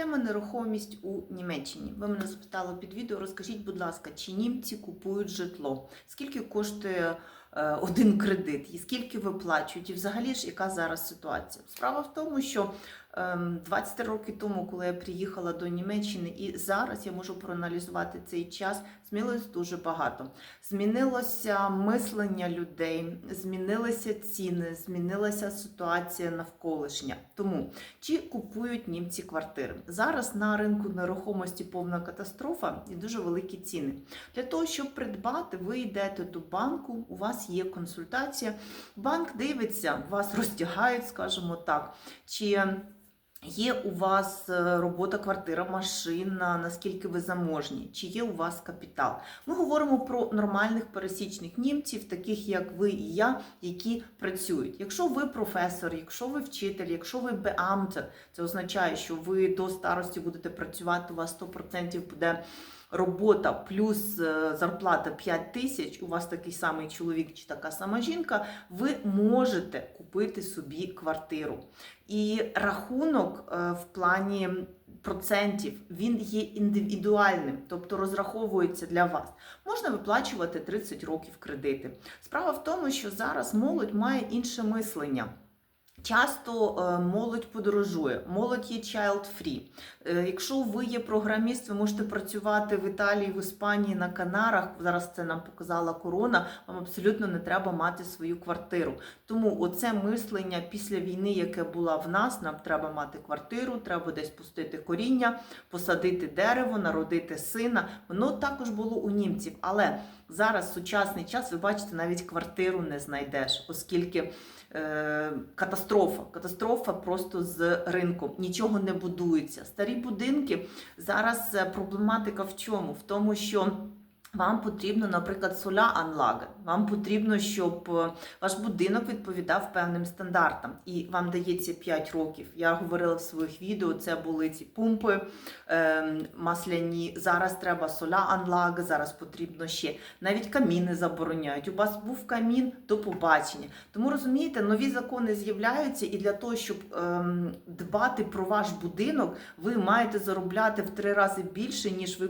Тема нерухомість у Німеччині. Ви мене запитали під відео. Розкажіть, будь ласка, чи німці купують житло? Скільки коштує один кредит? І скільки виплачують? І взагалі ж яка зараз ситуація? Справа в тому, що ем, 20 років тому, коли я приїхала до Німеччини, і зараз я можу проаналізувати цей час, змінилось дуже багато. Змінилося мислення людей, змінилися ціни, змінилася ситуація навколишня. Тому чи купують німці квартири? Зараз на ринку нерухомості повна катастрофа і дуже великі ціни. Для того, щоб придбати, ви йдете до банку, у вас є консультація. Банк дивиться, вас розтягають, скажімо так. Чи Є у вас е, робота, квартира, машина, наскільки ви заможні, чи є у вас капітал? Ми говоримо про нормальних пересічних німців, таких як ви і я, які працюють. Якщо ви професор, якщо ви вчитель, якщо ви беамтер, це означає, що ви до старості будете працювати, у вас 100% буде робота плюс е, зарплата 5 тисяч, у вас такий самий чоловік чи така сама жінка, ви можете купити собі квартиру. І рахунок е, в плані процентів він є індивідуальним, тобто розраховується для вас. Можна виплачувати 30 років кредити. Справа в тому, що зараз молодь має інше мислення. Часто е, молодь подорожує, молодь є child free. Е, Якщо ви є програміст, ви можете працювати в Італії, в Іспанії, на Канарах. Зараз це нам показала корона. Вам абсолютно не треба мати свою квартиру. Тому оце мислення після війни, яке було в нас, нам треба мати квартиру, треба десь пустити коріння, посадити дерево, народити сина. Воно також було у німців. Але зараз сучасний час, ви бачите, навіть квартиру не знайдеш, оскільки е, катастрофа. Катастрофа просто з ринком. Нічого не будується. Старі будинки зараз е, проблематика в чому? В тому, що вам потрібно, наприклад, соля анлага. Вам потрібно, щоб е, ваш будинок відповідав певним стандартам, і вам дається 5 років. Я говорила в своїх відео, це були ці пумпи е, масляні. Зараз треба соля анлага, зараз потрібно ще. Навіть каміни забороняють. У вас був камін до побачення. Тому розумієте, нові закони з'являються, і для того, щоб ем, дбати про ваш будинок, ви маєте заробляти в три рази більше, ніж ви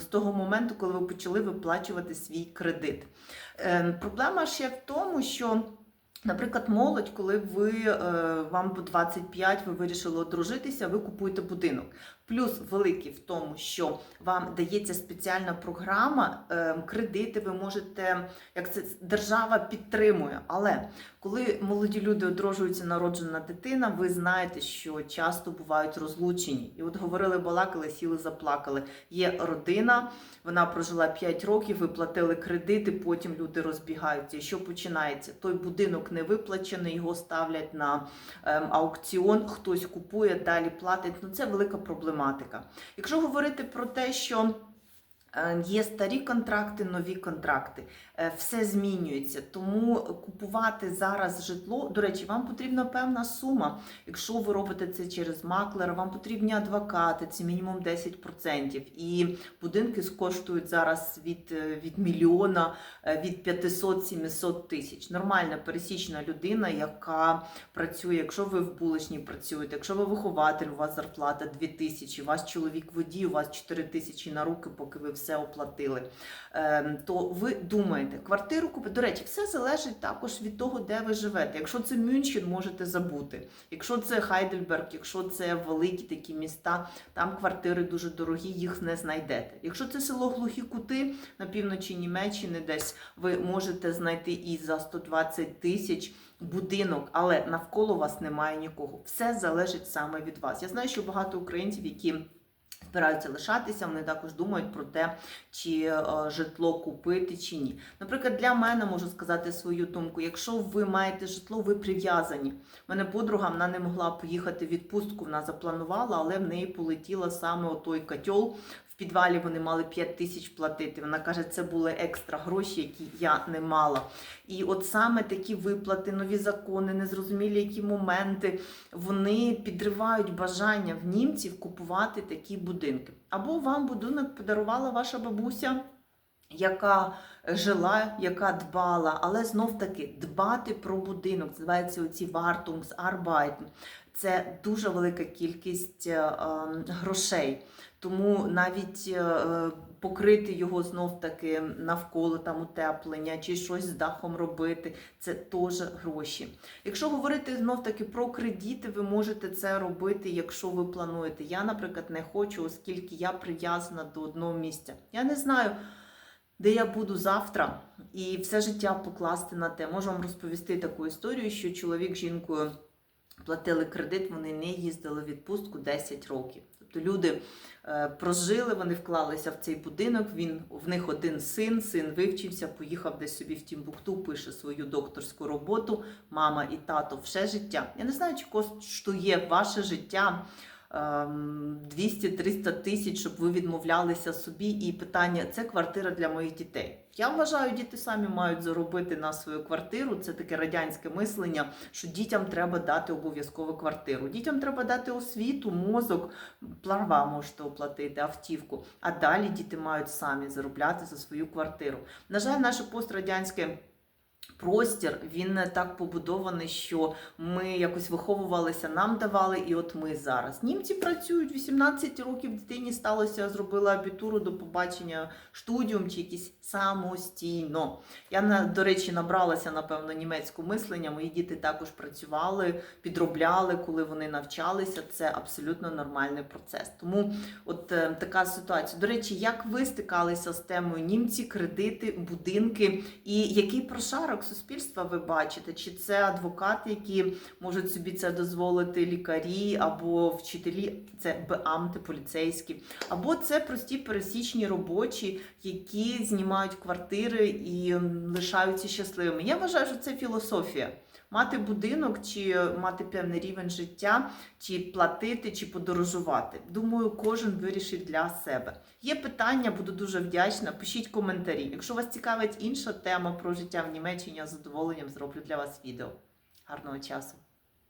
з того моменту, коли ви почали виплачувати свій кредит. Ем, проблема ще в тому, що. Наприклад, молодь, коли ви е, вам по 25, ви вирішили одружитися, ви купуєте будинок. Плюс великий в тому, що вам дається спеціальна програма, е, кредити ви можете, як це держава підтримує. Але коли молоді люди одружуються, народжена дитина, ви знаєте, що часто бувають розлучені. І от говорили, балакали, сіли, заплакали. Є родина, вона прожила 5 років, ви платили кредити, потім люди розбігаються. І що починається? Той будинок не виплачений, його ставлять на ем, аукціон, хтось купує, далі платить. Ну це велика проблематика. Якщо говорити про те, що Є старі контракти, нові контракти, Е, все змінюється. Тому купувати зараз житло, до речі, вам потрібна певна сума. Якщо ви робите це через маклера, вам потрібні адвокати, це мінімум 10%. І будинки коштують зараз від, е, від мільйона, е, від 500-700 тисяч. Нормальна пересічна людина, яка працює, якщо ви в булочній працюєте, якщо ви вихователь, у вас зарплата 2 тисячі, у вас чоловік водій, у вас 4 тисячі на руки, поки ви все оплатили, ем, то ви думаєте, квартиру купити. До речі, все залежить також від того, де ви живете. Якщо це Мюнхен, можете забути. Якщо це Хайдельберг, якщо це великі такі міста, там квартири дуже дорогі, їх не знайдете. Якщо це село Глухі Кути на півночі Німеччини, десь ви можете знайти і за 120 тисяч будинок, але навколо вас немає нікого. Все залежить саме від вас. Я знаю, що багато українців, які збираються лишатися, вони також думають про те, чи е, житло купити чи ні. Наприклад, для мене можу сказати свою думку: якщо ви маєте житло, ви прив'язані. У мене подруга вона не могла поїхати в відпустку, вона запланувала, але в неї полетіла саме отой котел. Підвалі вони мали 5 тисяч платити. Вона каже, це були екстра гроші, які я не мала. І от саме такі виплати, нові закони, незрозумілі які моменти, вони підривають бажання в німців купувати такі будинки. Або вам будинок подарувала ваша бабуся. Яка жила, яка дбала, але знов таки дбати про будинок, називається оці Wartungsarbeiten. Це дуже велика кількість е, е, грошей. Тому навіть е, покрити його знов таки навколо там утеплення чи щось з дахом робити, це теж гроші. Якщо говорити знов таки про кредити, ви можете це робити, якщо ви плануєте. Я, наприклад, не хочу, оскільки я прив'язана до одного місця. Я не знаю, де я буду завтра, і все життя покласти на те. Можу вам розповісти таку історію, що чоловік з жінкою платили кредит, вони не їздили в відпустку 10 років. Тобто люди е, прожили, вони вклалися в цей будинок. Він в них один син, син вивчився, поїхав десь собі в Тімбукту, пише свою докторську роботу. Мама і тато все життя. Я не знаю, чи коштує ваше життя. Ем, 200-300 тисяч, щоб ви відмовлялися собі. І питання це квартира для моїх дітей. Я вважаю, діти самі мають заробити на свою квартиру. Це таке радянське мислення, що дітям треба дати обов'язково квартиру. Дітям треба дати освіту, мозок, пларва можете оплатити, автівку. А далі діти мають самі заробляти за свою квартиру. На жаль, наше пострадянське. Простір він так побудований, що ми якось виховувалися, нам давали, і от ми зараз. Німці працюють 18 років дитині сталося, зробила абітуру до побачення штудіум чи якісь самостійно. Я до речі набралася напевно німецьку мислення. Мої діти також працювали, підробляли, коли вони навчалися. Це абсолютно нормальний процес. Тому от е, така ситуація. До речі, як ви стикалися з темою німці, кредити, будинки, і який прошарок суспільства ви бачите? Чи це адвокати, які можуть собі це дозволити, лікарі або вчителі, це беамти, поліцейські, або це прості пересічні робочі, які знімають квартири і лишаються щасливими. Я вважаю, що це філософія. Мати будинок, чи мати певний рівень життя, чи платити, чи подорожувати. Думаю, кожен вирішить для себе. Є питання, буду дуже вдячна. Пишіть коментарі. Якщо вас цікавить інша тема про життя в Німеччині, я з задоволенням зроблю для вас відео. Гарного часу!